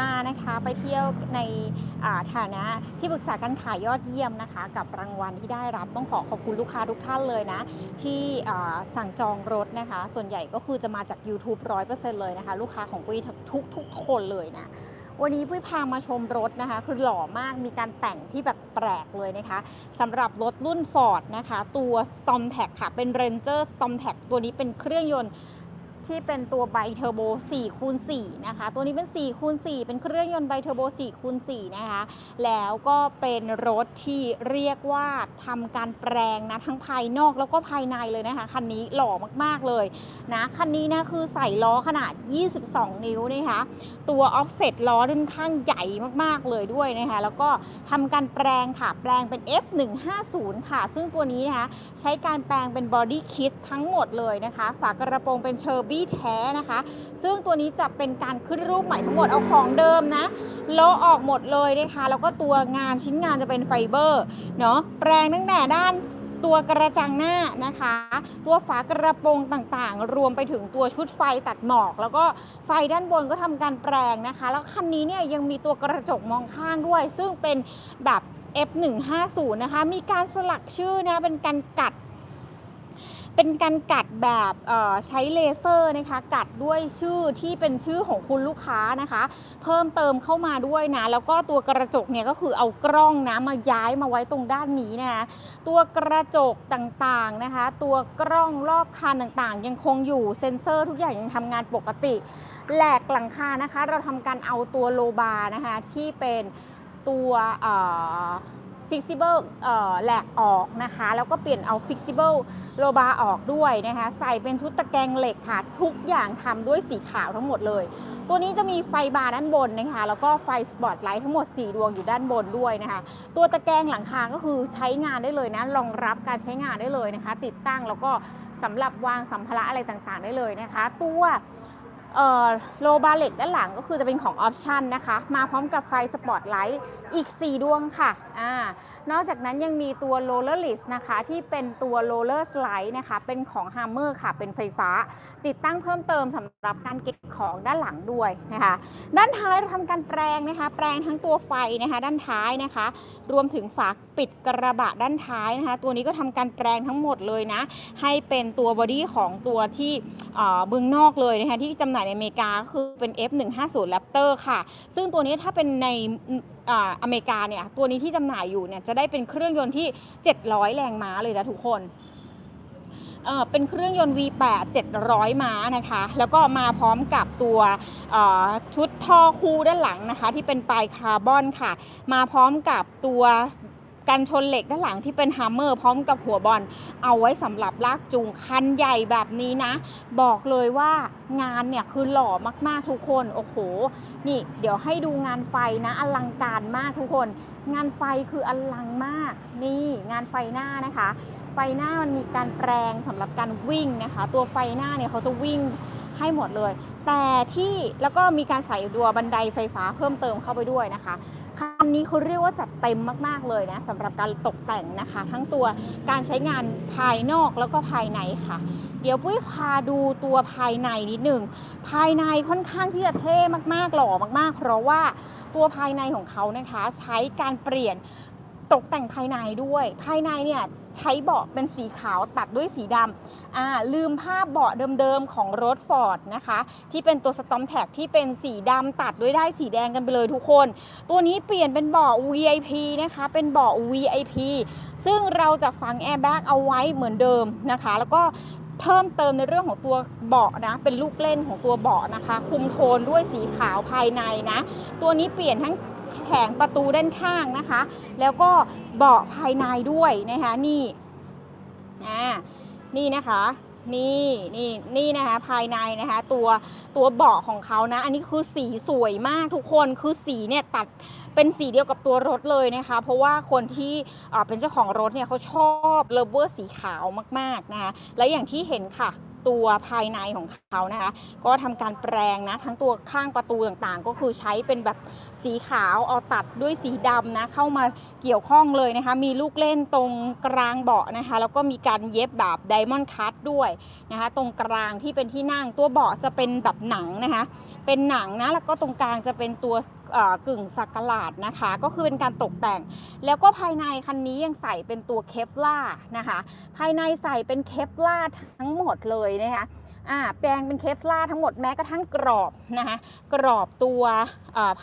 มานะคะ ไปเที่ยวในฐานะที่ปรึกษาการขายยอดเยี่ยมนะคะ กับรางวัลที่ได้รับต้องขอขอบคุณลูกค้าทุกท่านเลยนะ ที่สั่งจองรถนะคะ ส่วนใหญ่ก็คือจะมาจาก YouTube 100%เลยนะคะ ลูกค้าของปุ้ยทุกทุกคนเลยนะวันนี้ปุ้ยพามาชมรถนะคะ คือหล่อมากมีการแต่งที่แบบแปลกเลยนะคะสำหรับรถรุ่น Ford นะคะ ตัว Storm t a g ค่ะ เป็น Ranger Storm t a g ตัวนี้เป็นเครื่องยนต์ ที่เป็นตัวไบเทอร์โบ4คูณ4นะคะ ตัวนี้เป็น4คูณ4เป็นเครื่องยนต์ไบเทอร์โบ4คูณ4นะคะ แล้วก็เป็นรถที่เรียกว่าทำการแปลงนะ ทั้งภายนอกแล้วก็ภายในเลยนะคะ คันนี้หล่อมากๆเลยนะ คันนี้นะคือใส่ล้อขนาด 22 นิ้วนะคะ ตัวออฟเซ็ตล้อด้านข้างใหญ่มากๆเลยด้วยนะคะ แล้วก็ทำการแปลงค่ะ แปลงเป็น F150 ค่ะ ซึ่งตัวนี้นะคะ ใช้การแปลงเป็นบอดี้คิดทั้งหมดเลยนะคะ ฝากระโปรงเป็นเชอร์บีแท้นะคะ ซึ่งตัวนี้จะเป็นการขึ้นรูปใหม่ทั้งหมดเอาของเดิมนะโละออกหมดเลยนะคะ แล้วก็ตัวงานชิ้นงานจะเป็นไฟเบอร์เนาะแปลงตั้งแต่ด้านตัวกระจังหน้านะคะ ตัวฝากระโปรงต่างๆ รวมไปถึงตัวชุดไฟตัดหมอก แล้วก็ไฟด้านบนก็ทำการแปลงนะคะ แล้วคันนี้เนี่ยยังมีตัวกระจกมองข้างด้วย ซึ่งเป็นแบบ F150 นะคะ มีการสลักชื่อนะ เป็นการกัด เป็นการกัดแบบใช้เลเซอร์นะคะกัดด้วยชื่อที่เป็นชื่อของคุณลูกค้านะคะ เพิ่มเติมเข้ามาด้วยนะ แล้วก็ตัวกระจกเนี่ยก็คือเอากล้องนะมาย้ายมาไว้ตรงด้านนี้นะคะตัวกระจกต่างๆนะคะ ตัวกล้องรอบคันต่างๆ ยังคงอยู่เซ็นเซอร์ ทุกอย่างยังทำงานปกติแหลกหลังคานะคะ เราทำการเอาตัวโลบานะคะที่เป็นตัวอ่อ flexible เอ่อแหลกออกนะคะ แล้วก็เปลี่ยนเอา flexible โลบาออกด้วยนะคะ ใส่เป็นชุดตะแกรงเหล็กค่ะ ทุกอย่างทำด้วยสีขาวทั้งหมดเลย ตัวนี้จะมีไฟบาร์ด้านบนนะคะ แล้วก็ไฟสปอตไลท์ทั้งหมด 4 ดวงอยู่ด้านบนด้วยนะคะ ตัวตะแกรงหลังคาก็คือใช้งานได้เลยนะรองรับการใช้งานได้เลยนะคะ ติดตั้งแล้วก็สำหรับวางสัมภาระอะไรต่างๆ ได้เลยนะคะ ตัว โลบาเล็กด้านหลังก็คือจะเป็นของออปชันนะคะ มาพร้อมกับไฟสปอตไลท์อีก 4 ดวงค่ะอ่า นอกจากนั้นยังมีตัวโรลเลอร์ลิสนะคะที่เป็นตัวโรลเลอร์สไลด์นะคะเป็นของ Hammer ค่ะเป็นไฟฟ้า ติดตั้งเพิ่มเติมสำหรับการเก็บของด้านหลังด้วยนะคะ ด้านท้ายเราทำการแปลงนะคะ แปลงทั้งตัวไฟนะคะด้านท้ายนะคะ รวมถึงฝาปิดกระบะด้านท้ายนะคะ ตัวนี้ก็ทำการแปลงทั้งหมดเลยนะ ให้เป็นตัวบอดี้ของตัวที่เอ่อเบื้องนอกเลยนะคะที่จำหน่ายในอเมริกาคือเป็น F150 Raptor ค่ะ ซึ่งตัวนี้ถ้าเป็นในออเมริกาเนี่ยตัวนี้ที่จำหน่ายอยู่เนี่ยจะได้เป็นเครื่องยนต์ที่ 700 แรงม้าเลยนะทุกคนเเป็นเครื่องยนต์ V8 700 ม้านะคะ แล้วก็มาพร้อมกับตัวชุดท่อคู่ด้านหลังนะคะ ที่เป็นปลายคาร์บอนค่ะ มาพร้อมกับตัว กันชนเหล็กด้านหลังที่เป็นฮัมเมอร์พร้อมกับหัวบอลเอาไว้สำหรับลากจูงคันใหญ่แบบนี้นะ บอกเลยว่างานเนี่ยคือหล่อมากๆทุกคน โอ้โห นี่เดี๋ยวให้ดูงานไฟนะ อลังการมากทุกคน งานไฟคืออลังมาก นี่งานไฟหน้านะคะ ไฟหน้ามันมีการแปลงสำหรับการวิ่งนะคะ ตัวไฟหน้าเนี่ยเขาจะวิ่งให้หมดเลย แต่ที่แล้วก็มีการใส่ตัวบันไดไฟฟ้าเพิ่มเติมเข้าไปด้วยนะคะ คันนี้เขาเรียกว่าจัดเต็มมาก ๆ เลยนะสำหรับการตกแต่งนะคะ ทั้งตัวการใช้งานภายนอกแล้วก็ภายในค่ะ เดี๋ยวปุ้ยพาดูตัวภายในนิดหนึ่งภายในค่อนข้างที่จะเท่มากๆหล่อมากๆ เพราะว่าตัวภายในของเขานะคะ ใช้การเปลี่ยน ตกแต่งภายในด้วย ภายในเนี่ยใช้เบาะเป็นสีขาวตัดด้วยสีดำอ่าลืมภาพเบาะเดิมๆของรถฟอร์ดนะคะ ที่เป็นตัวสตอมแท็กที่เป็นสีดำตัดด้วยได้สีแดงกันไปเลยทุกคน ตัวนี้เปลี่ยนเป็นเบาะ VIP นะคะ เป็นเบาะ VIP ซึ่งเราจะฝังแอร์แบ็กเอาไว้เหมือนเดิมนะคะ แล้วก็เพิ่มเติมในเรื่องของตัวเบาะนะ เป็นลูกเล่นของตัวเบาะนะคะ คุมโทนด้วยสีขาวภายในนะ ตัวนี้เปลี่ยนทั้ง แผงประตูด้านข้างนะคะ แล้วก็เบาะภายในด้วยนะคะนี่อ่านี่นะคะนี่นี่นี่นะคะภายในนะคะตัวตัวเบาะของเขานะ อันนี้คือสีสวยมากทุกคนคือสีเนี่ยตัดเป็นสีเดียวกับตัวรถเลยนะคะ เพราะว่าคนที่เป็นเจ้าของรถเนี่ยเขาชอบเลเวอร์สีขาวมากๆนะคะและอย่างที่เห็นค่ะ ตัวภายในของเขานะคะ ก็ทำการแปลงนะทั้งตัวข้างประตูต่างๆ ก็คือใช้เป็นแบบสีขาวเอาตัดด้วยสีดำนะเข้ามาเกี่ยวข้องเลยนะคะ มีลูกเล่นตรงกลางเบาะนะคะ แล้วก็มีการเย็บแบบไดมอนด์คัตด้วยนะคะ ตรงกลางที่เป็นที่นั่งตัวเบาะจะเป็นแบบหนังนะคะ เป็นหนังนะแล้วก็ตรงกลางจะเป็นตัว กึ่งสักหลาดนะคะ ก็คือเป็นการตกแต่ง แล้วก็ภายในคันนี้ยังใส่เป็นตัวเคปล่านะคะ ภายในใส่เป็นเคปล่าทั้งหมดเลยนะคะ แปลงเป็นเคปลาทั้งหมดแม้กระทั่งกรอบนะคะกรอบตัว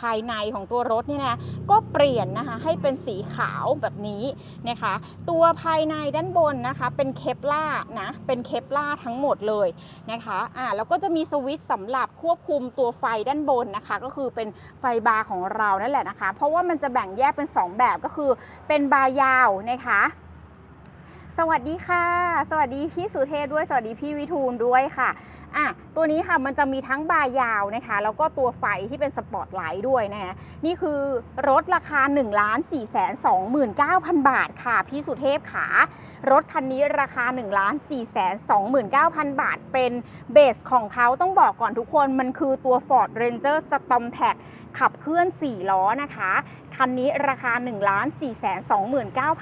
ภายในของตัวรถเนี่ยนะก็เปลี่ยนนะคะให้เป็นสีขาวแบบนี้นะคะ ตัวภายในด้านบนนะคะเป็นเคปลานะเป็นเคปลาทั้งหมดเลยนะคะอ่าแล้วก็จะมีสวิตช์สำหรับควบคุมตัวไฟด้านบนนะคะ ก็คือเป็นไฟบาร์ของเรานั่นแหละนะคะ เพราะว่ามันจะแบ่งแยกเป็น 2 แบบก็คือเป็นบาร์ยาวนะคะ สวัสดีค่ะ สวัสดีพี่สุเทพด้วย สวัสดีพี่วิทูลด้วยค่ะอะตัวนี้ค่ะมันจะมีทั้งบาร์ยาวนะคะแล้วก็ตัวไฟที่เป็นสปอตไลท์ด้วยนะคะนี่คือรถราคา 1 4 2 9 0 0 0 บาทค่ะ พี่สุเทพขารถคันนี้ราคา 1 4 2 9 0 0 0 บาท เป็นเบสของเขาต้องบอกก่อนทุกคนมันคือตัว Ford Ranger Storm t a c ขับเคลื่อน 4 ล้อนะคะ คันนี้ราคา 1 4 2 9 0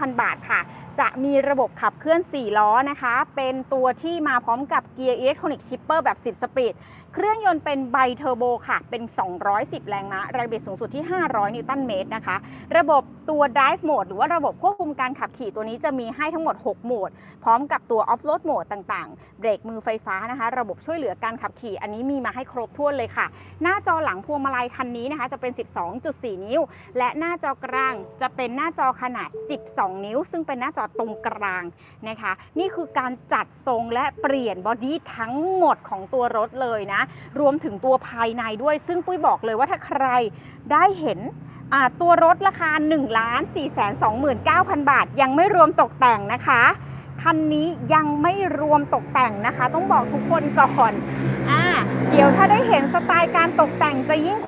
0 0 บาทค่ะ จะมีระบบขับเคลื่อน 4 ล้อนะคะ เป็นตัวที่มาพร้อมกับเกียร์อิเล็กทรอนิกส์ชิปเปอร์แบบ 10 สปีดเครื่องยนต์เป็นไบเทอร์โบค่ะ เป็น 210 แรงม้า แรงบิดสูงสุดที่ 500 นิวตันเมตรนะคะ ระบบตัว Drive Mode หรือว่าระบบควบคุมการขับขี่ตัวนี้จะมีให้ทั้งหมด 6 โหมด พร้อมกับตัว Off Road Mode ต่างๆ เบรกมือไฟฟ้านะคะ ระบบช่วยเหลือการขับขี่ อันนี้มีมาให้ครบถ้วนเลยค่ะ หน้าจอหลังพวงมาลัยคันนี้นะคะ จะเป็น 12.4 นิ้ว และหน้าจอกลางจะเป็นหน้าจอขนาด 12 นิ้ว ซึ่งเป็นหน้าจอตรงกลางนะคะ นี่คือการจัดทรงและเปลี่ยนบอดี้ทั้งหมดของตัวรถเลยนะรวมถึงตัวภายในด้วย ซึ่งปุ้ยบอกเลยว่าถ้าใครได้เห็นตัวรถราคา 1 4 2 9 0 0 0 บาท ยังไม่รวมตกแต่งนะคะ คันนี้ยังไม่รวมตกแต่งนะคะ ต้องบอกทุกคนก่อนอเดี๋ยวถ้าได้เห็นสไตล์การตกแต่งจะยิ่ง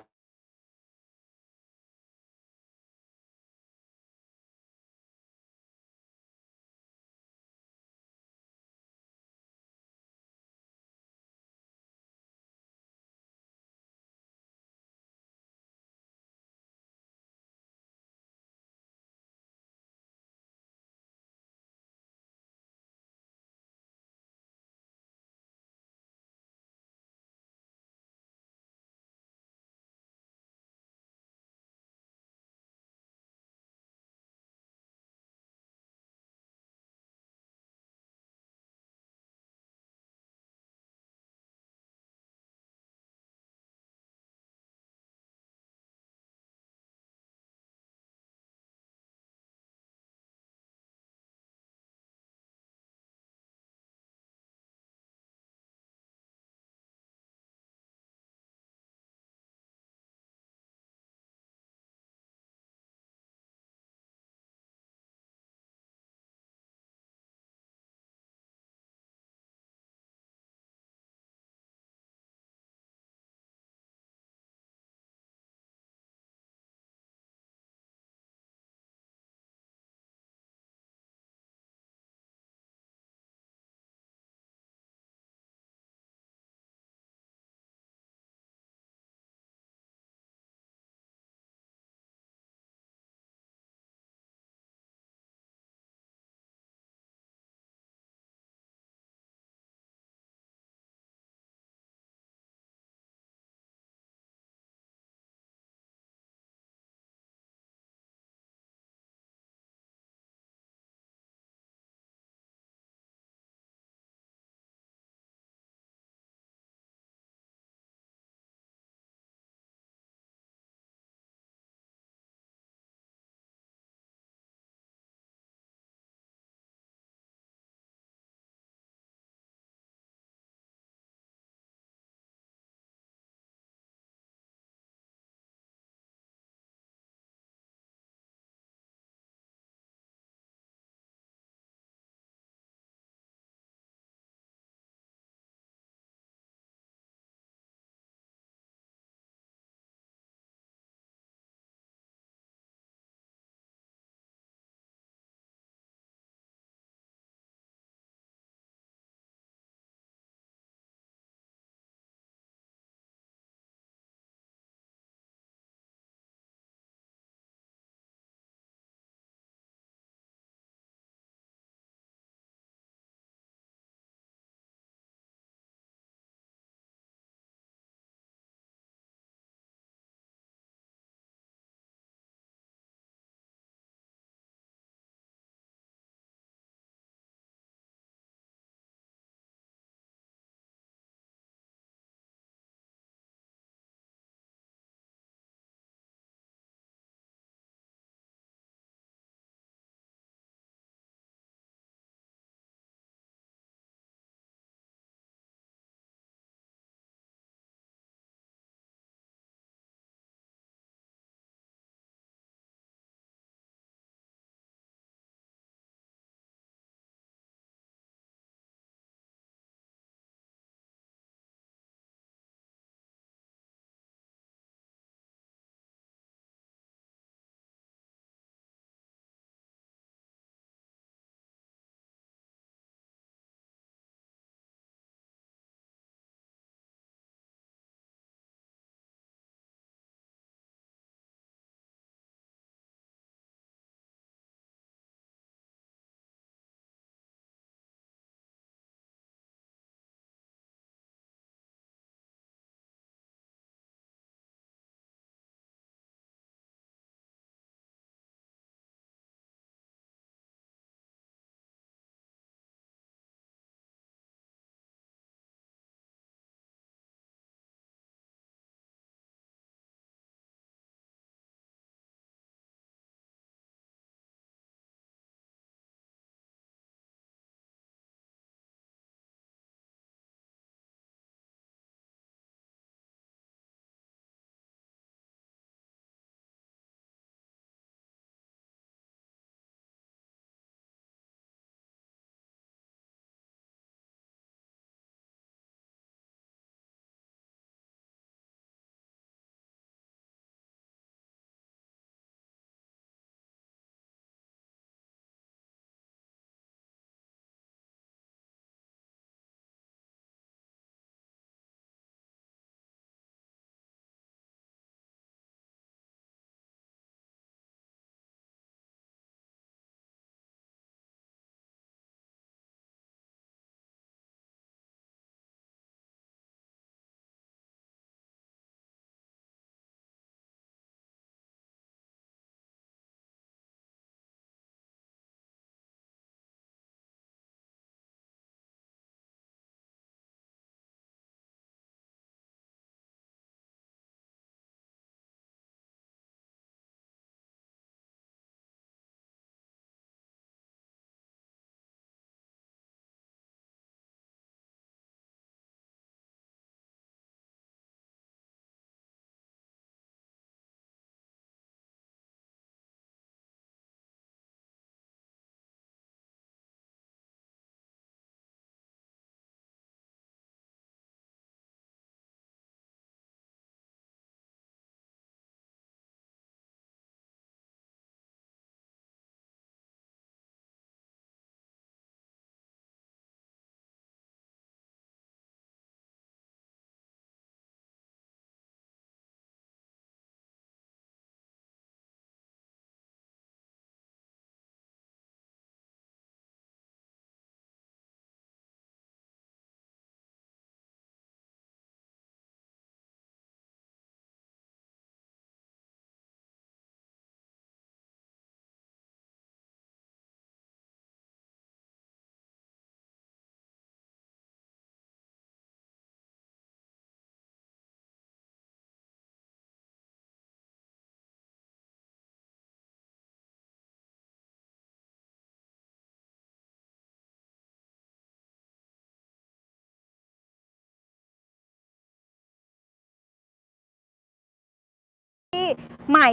ใหม่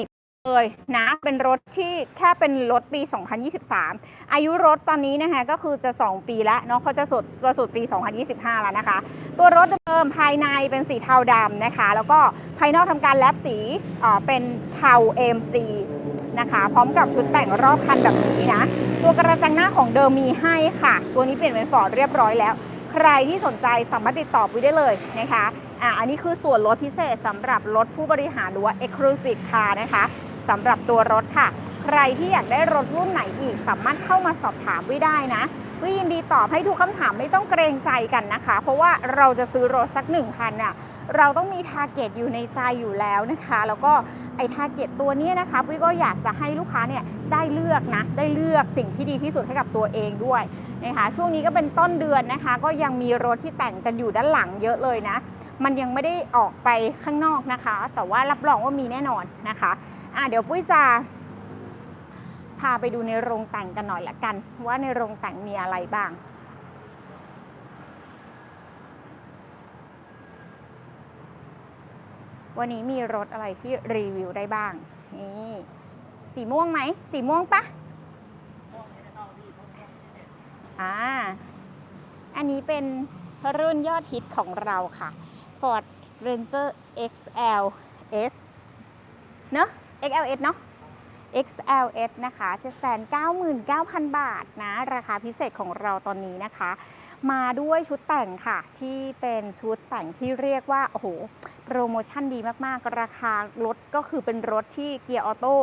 เลยนะ เป็นรถที่แค่เป็นรถปี 2023 อายุรถตอนนี้นะคะก็คือจะ 2 ปีแล้วเนาะเขาจะสุดจะสุดปี 2025 แล้วนะคะ ตัวรถเดิมภายในเป็นสีเทาดำนะคะ แล้วก็ภายนอกทำการแลบสีเออเป็นเทา AMC นะคะ พร้อมกับชุดแต่งรอบคันแบบนี้นะ ตัวกระจังหน้าของเดิมมีให้ค่ะ ตัวนี้เปลี่ยนเป็นฟอร์ดเรียบร้อยแล้ว ใครที่สนใจสามารถติดต่อไปได้เลยนะคะ อะอันนี้คือส่วนลดพิเศษสำหรับรถผู้บริหารหรือว่า Exclusive Car นะคะสำหรับตัวรถค่ะ ใครที่อยากได้รถรุ่นไหนอีกสามารถเข้ามาสอบถามว้ได้นะวิยินดีตอบให้ทุกคำถามไม่ต้องเกรงใจกันนะคะ เพราะว่าเราจะซื้อรถสักหนึ่งคันน่ะเราต้องมีทาร์เก็ตอยู่ในใจอยู่แล้วนะคะ แล้วก็ไอ้ทาร์เก็ตตัวนี้นะคะวิก็อยากจะให้ลูกค้าเนี่ยได้เลือกนะ ได้เลือกสิ่งที่ดีที่สุดให้กับตัวเองด้วยนะคะช่วงนี้ก็เป็นต้นเดือนนะคะ ก็ยังมีรถที่แต่งกันอยู่ด้านหลังเยอะเลยนะ มันยังไม่ได้ออกไปข้างนอกนะคะ แต่ว่ารับรองว่ามีแน่นอนนะคะอะเดี๋ยวปุ้ยจะพาไปดูในโรงแต่งกันหน่อยละกัน ว่าในโรงแต่งมีอะไรบ้างวันนี้มีรถอะไรที่รีวิวได้บ้าง นี่สีม่วงไหม สีม่วงปะอ่า อันนี้เป็นรุ่นยอดฮิตของเราค่ะ Ford Ranger XL S เนอะ XLS เนอะ XLS นะคะ799,000 บาทนะ ราคาพิเศษของเราตอนนี้นะคะ มาด้วยชุดแต่งค่ะ ที่เป็นชุดแต่งที่เรียกว่า โอ้โห โปรโมชั่นดีมาก ๆ ราคารถก็คือเป็นรถที่เกียร์ออโต้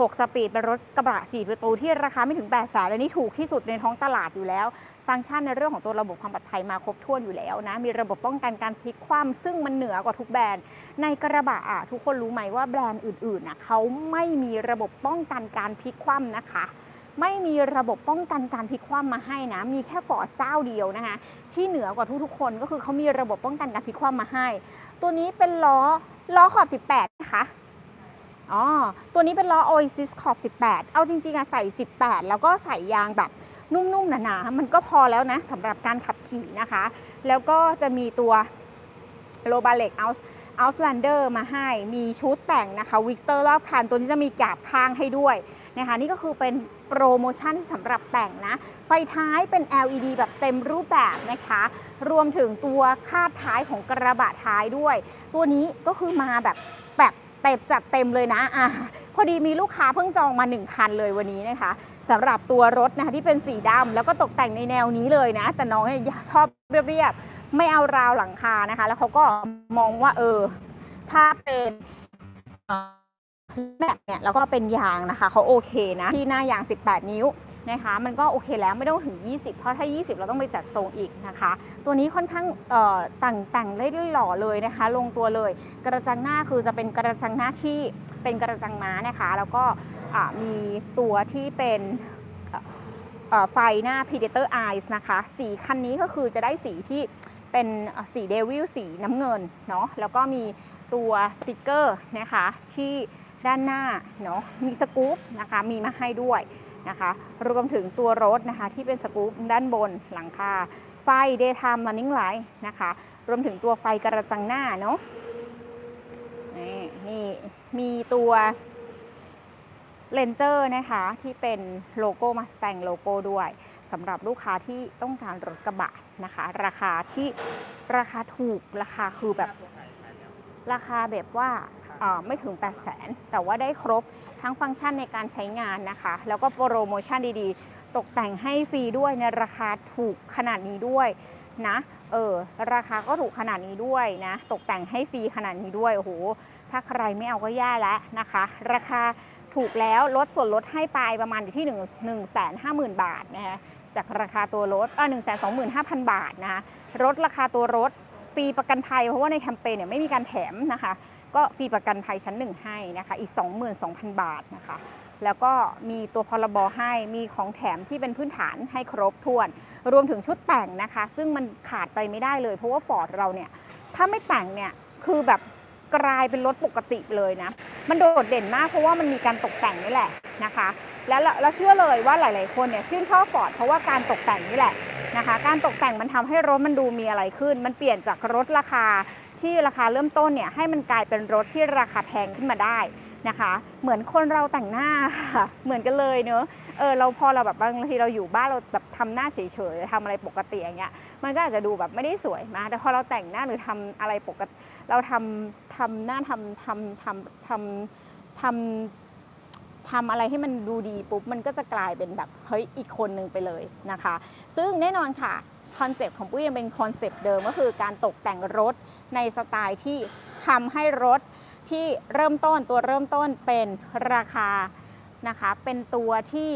6 สปีดเป็นรถกระบะ 4 ประตูที่ราคาไม่ถึง8แสนและนี่ถูกที่สุดในท้องตลาดอยู่แล้ว ฟังก์ชันในเรื่องของตัวระบบความปลอดภัยมาครบถ้วนอยู่แล้วนะ มีระบบป้องกันการพลิกคว่ำซึ่งมันเหนือกว่าทุกแบรนด์ ในกระบะอะทุกคนรู้ไหมว่าแบรนด์อื่นๆนะเขาไม่มีระบบป้องกันการพลิกคว่ำนะคะไม่มีระบบป้องกันการพลิกคว่ำมาให้นะ มีแค่ฟอร์ดเจ้าเดียวนะคะ ที่เหนือกว่าทุกๆคนก็คือเขามีระบบป้องกันการพลิกคว่ำมาให้ ตัวนี้เป็นล้อล้อขอบ 18 นะคะ อ๋อ ตัวนี้เป็นล้อ Oasis ขอบ 18 เอาจริงๆอะใส่ 18 แล้วก็ใส่ยางแบบนุ่มๆหนาๆ มันก็พอแล้วนะสำหรับการขับขี่นะคะ แล้วก็จะมีตัวโลบาเล็กเอาอาสแลนเดอร์มาให้มีชุดแต่งนะคะวิกเตอร์รอบคันตัวนี้จะมีกาบข้างให้ด้วยนะคะนี่ก็คือเป็นโปรโมชั่นที่สำหรับแต่งนะ ไฟท้ายเป็น LED แบบเต็มรูปแบบนะคะ รวมถึงตัวคาดท้ายของกระบะท้ายด้วย ตัวนี้ก็คือมาแบบแบบ เต็มจัดเต็มเลยนะอะพอดีมีลูกค้าเพิ่งจองมา 1 คันเลยวันนี้นะคะสำหรับตัวรถนะคะที่เป็นสีดำแล้วก็ตกแต่งในแนวนี้เลยนะ แต่น้องชอบเรียบๆไม่เอาราวหลังคานะคะ แล้วเขาก็มองว่าเออ ถ้าเป็นเอ่อแบบเนี่ยแล้วก็เป็นยางนะคะเขาโอเคนะ ที่หน้ายาง 18 นิ้ว นะคะ มันก็โอเคแล้วไม่ต้องถึง 20 เพราะถ้า 20 เราต้องไปจัดทรงอีกนะคะ ตัวนี้ค่อนข้างแต่งแต่งได้ด้วยหล่อเลยนะคะ ลงตัวเลย กระจังหน้าคือจะเป็นกระจังหน้าที่เป็นกระจังม้านะคะ แล้วก็มีตัวที่เป็นไฟหน้า Predator Eyes นะคะ สีคันนี้ก็คือจะได้สีที่เป็นสีเดวิลสีน้ำเงินเนาะแล้วก็มีตัวสติกเกอร์นะคะที่ด้านหน้าเนาะมีสกู๊ปนะคะมีมาให้ด้วย นะคะ รวมถึงตัวรถนะคะที่เป็นสกู๊ปด้านบนหลังคา ไฟ daytime running light นะคะ รวมถึงตัวไฟกระจังหน้าเนาะนี่นี่มีตัวเลนเจอร์นะคะที่เป็นโลโก้มาส t ต n โลโก้ด้วยสำหรับลูกค้าที่ต้องการรถกระบะนะคะ ราคาที่ราคาถูกราคาคือแบบราคาแบบว่า ไม่ถึง 8 0 0แสนแต่ว่าได้ครบทั้งฟังก์ชันในการใช้งานนะคะ แล้วก็โปรโมชั่นดีๆ ตกแต่งให้ฟรีด้วยในราคาถูกขนาดนี้ด้วยนะเออราคาก็ถูกขนาดนี้ด้วยนะ ตกแต่งให้ฟรีขนาดนี้ด้วยโอ้โหถ้าใครไม่เอาก็แย่แล้วนะคะ ราคาถูกแล้วลดส่วนลดให้ไปประมาณอยู่ที่ 1 1 5 0 0 0 0 บาทนะคะจากราคาตัวรถอ่า1 2 5 0 0 0บาทนะคะลดราคาตัวรถฟรีประกันภัยเพราะว่าในแคมเปญเนี่ยไม่มีการแถมนะคะ ก็ฟรีประกันภัยชั้นหนึ่งให้นะคะอีก 22,000 บาทนะคะแล้วก็มีตัวพรบให้มีของแถมที่เป็นพื้นฐานให้ครบถ้วน รวมถึงชุดแต่งนะคะ ซึ่งมันขาดไปไม่ได้เลย เพราะว่าฟอร์ดเราเนี่ยถ้าไม่แต่งเนี่ยคือแบบกลายเป็นรถปกติเลยนะ มันโดดเด่นมากเพราะว่ามันมีการตกแต่งนี่แหละนะคะ แล้วเราเชื่อเลยว่าหลาย ๆ คนเนี่ยชื่นชอบฟอร์ดเพราะว่าการตกแต่งนี่แหละ นะคะ การตกแต่งมันทำให้รถมันดูมีอะไรขึ้น มันเปลี่ยนจากรถราคาที่ราคาเริ่มต้นเนี่ยให้มันกลายเป็นรถที่ราคาแพงขึ้นมาได้นะคะ เหมือนคนเราแต่งหน้าค่ะ เหมือนกันเลยเนอะเออเราพอเราแบบบางทีเราอยู่บ้านเราแบบทำหน้าเฉยๆทำอะไรปกติอย่างเงี้ย มันก็อาจจะดูแบบไม่ได้สวยมาก แต่พอเราแต่งหน้าหรือทำอะไรปกติ เราทำทำหน้าทำทำทำทำทำ ทำอะไรให้มันดูดีปุ๊บมันก็จะกลายเป็นแบบเฮ้ยอีกคนหนึ่งไปเลยนะคะ ซึ่งแน่นอนค่ะคอนเซปต์ของปุ้ยยังเป็นคอนเซปต์เดิมก็คือการตกแต่งรถในสไตล์ที่ทำให้รถที่เริ่มต้นตัวเริ่มต้นเป็นราคานะคะ เป็นตัวที่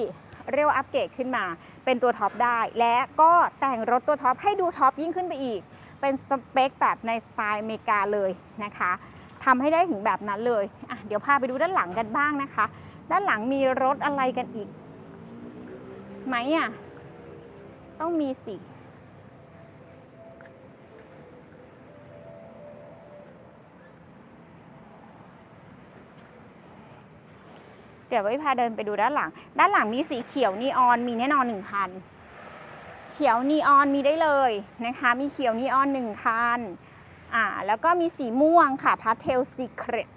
เรียกว่าอัปเกรดขึ้นมา เป็นตัวท็อปได้ และก็แต่งรถตัวท็อปให้ดูท็อปยิ่งขึ้นไปอีก เป็นสเปคแบบในสไตล์อเมริกาเลยนะคะทำให้ได้ถึงแบบนั้นเลยอะเดี๋ยวพาไปดูด้านหลังกันบ้างนะคะ ด้านหลังมีรถอะไรกันอีกไหมอะ ต้องมีสิ เดี๋ยวไว้พาเดินไปดูด้านหลัง ด้านหลังมีสีเขียวนีออนมีแน่นอนหนึ่งคัน เขียวนีออนมีได้เลยนะคะ มีเขียวนีออนหนึ่งคัน อ่า แล้วก็มีสีม่วงค่ะพาเทลซีเครต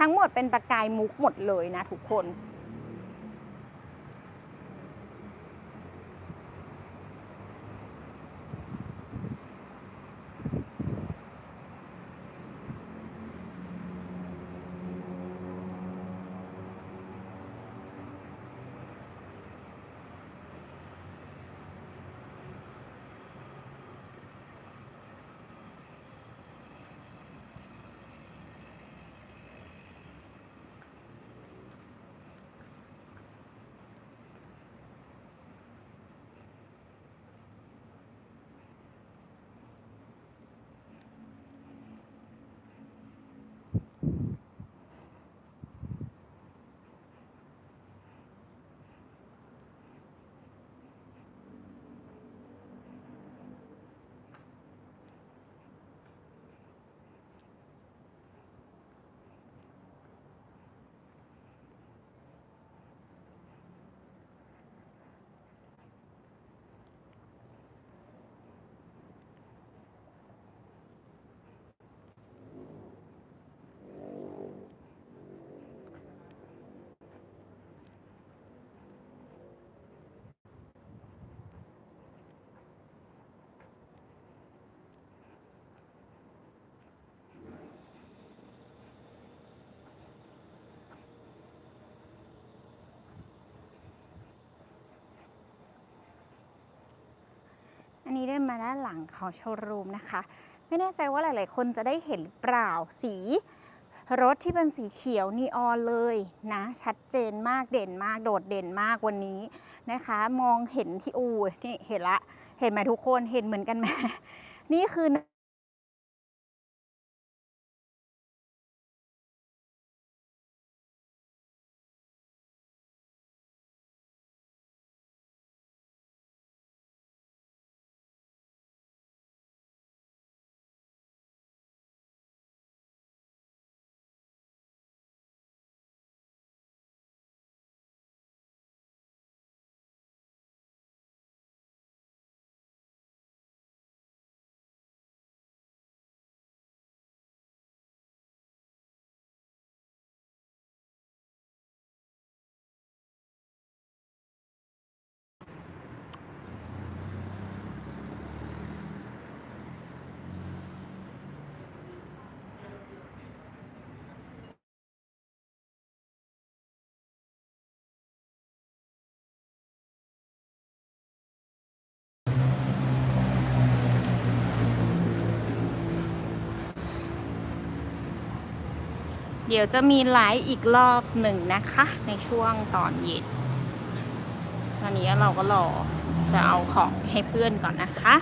ทั้งหมดเป็นประกายมุกหมดเลยนะทุกคน นี้เดินมาด้านหลังของโชว์รูมนะคะ ไม่แน่ใจว่าหลาย ๆ คนจะได้เห็นเปล่าสีรถที่เป็นสีเขียวนีออนเลยนะ ชัดเจนมากเด่นมากโดดเด่นมากวันนี้นะคะ มองเห็นที่อูนี่เห็นละ เห็นไหมทุกคนเห็นเหมือนกันไหมนี่คือ เดี๋ยวจะมีไลฟ์อีกรอบหนึ่งนะคะ ในช่วงตอนเย็นตอนนี้เราก็รอจะเอาของให้เพื่อนก่อนนะคะ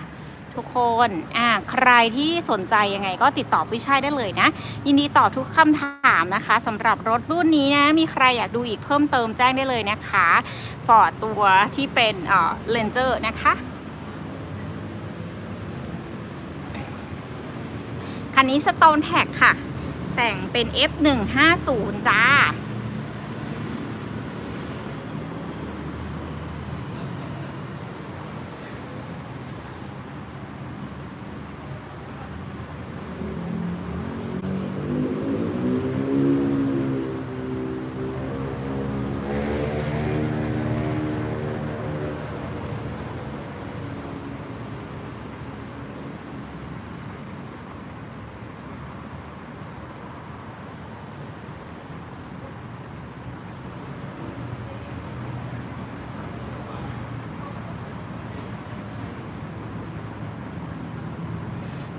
ทุกคนอ่าใครที่สนใจยังไงก็ติดต่อพี่ชายได้เลยนะ ยินดีตอบทุกคำถามนะคะสำหรับรถรุ่นนี้นะ มีใครอยากดูอีกเพิ่มเติมแจ้งได้เลยนะคะฟอร์ดตัวที่เป็นเอ่อเลนเจอร์นะคะคันนี้ Stone Tag ค่ะ แต่งเป็น F150 จ้า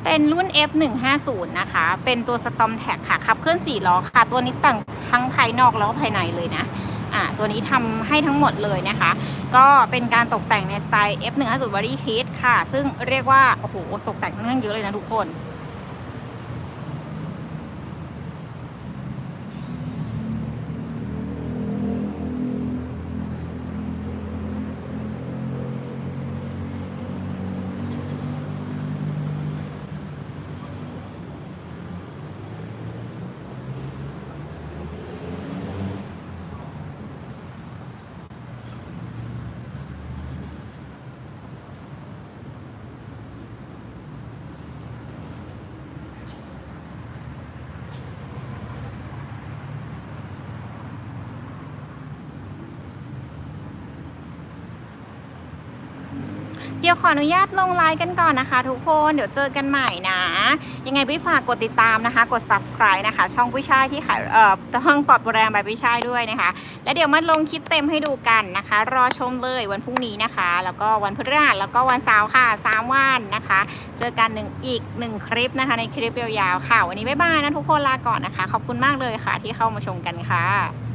เป็นรุ่น F150 นะคะ เป็นตัวสตอมแท็กค่ะ ขับเคลื่อน4ล้อค่ะ ตัวนี้แต่งทั้งภายนอกแล้วก็ภายในเลยนะ อ่า ตัวนี้ทำให้ทั้งหมดเลยนะคะ ก็เป็นการตกแต่งในสไตล์ F150 Body Kit ค่ะ ซึ่งเรียกว่า โอ้โห ตกแต่งค่อนข้างเยอะเลยนะทุกคน เดี๋ยวขออนุญาตลงไลน์กันก่อนนะคะ ทุกคนเดี๋ยวเจอกันใหม่นะ ยังไงพี่ฝากกดติดตามนะคะ กด subscribe นะคะ ช่องกุ้ชายที่ขายเอ่อช่องปลอดโปรแรงแบบกุ้ชายด้วยนะคะ แล้วเดี๋ยวมาลงคลิปเต็มให้ดูกันนะคะ รอชมเลยวันพรุ่งนี้นะคะ แล้วก็วันพฤหัสแล้วก็วันเสาร์ค่ะ3วันนะคะ เจอกันหนึ่งอีกหนึ่งคลิปนะคะ ในคลิปยาวๆค่ะวันนี้บ๊ายบายนะทุกคนลาก่อนนะคะ ขอบคุณมากเลยค่ะที่เข้ามาชมกันค่ะ